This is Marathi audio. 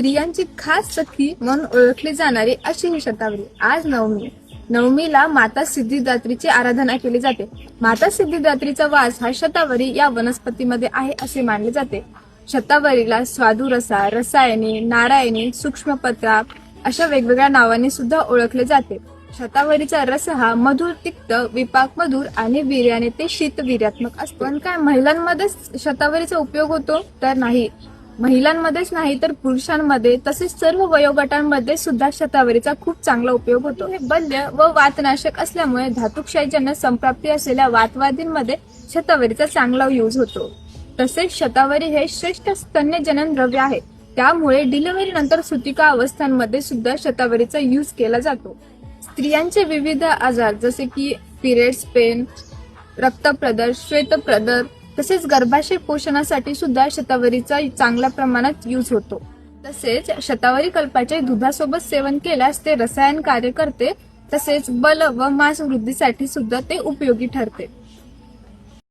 स्त्रियांची खास सखी म्हणून ओळखली जाणारी अशी ही शतावरी आज नवमी. नवमीला माता सिद्धिदात्रीची आराधना केली जाते. माता सिद्धिदात्रीचा वास हा शतावरी या वनस्पतीमध्ये आहे असे मानले जाते. शतावरीला स्वादुरसा रसायनी नारायणी सूक्ष्मपत्रा अशा वेगवेगळ्या नावाने सुद्धा ओळखले जाते. शतावरीचा रस हा मधुर तिक्त विपाक मधुर आणि वीर्याने ते शीत वीर्यात्मक असतो. पण काय महिलांमध्येच शतावरीचा उपयोग होतो? तर नाही. महिलांमध्येच नाही तर पुरुषांमध्ये तसेच सर्व वयोगटांमध्ये सुद्धा शतावरीचा खूप चांगला उपयोग होतो. हे बल्य व वातनाशक असल्यामुळे धातुक्षयजन्य संप्राप्ती असलेल्या वातवादींमध्ये शतावरीचा चांगला यूज होतो. तसेच शतावरी हे श्रेष्ठ स्तन्यजनन द्रव्य आहे. त्यामुळे डिलिव्हरी नंतर सुतिका अवस्थांमध्ये सुद्धा शतावरीचा यूज केला जातो. स्त्रियांचे विविध आजार जसे की पिरियड्स पेन रक्तप्रदर श्वेतप्रदर तसेच गर्भाशय पोषणासाठी सुद्धा शतावरीचा चांगल्या प्रमाणात यूज होतो. तसेच शतावरी कल्पाचे दुधासोबत सेवन केल्यास ते रसायन कार्य करते. तसेच बल व मांस वृद्धीसाठी सुद्धा ते उपयोगी ठरते.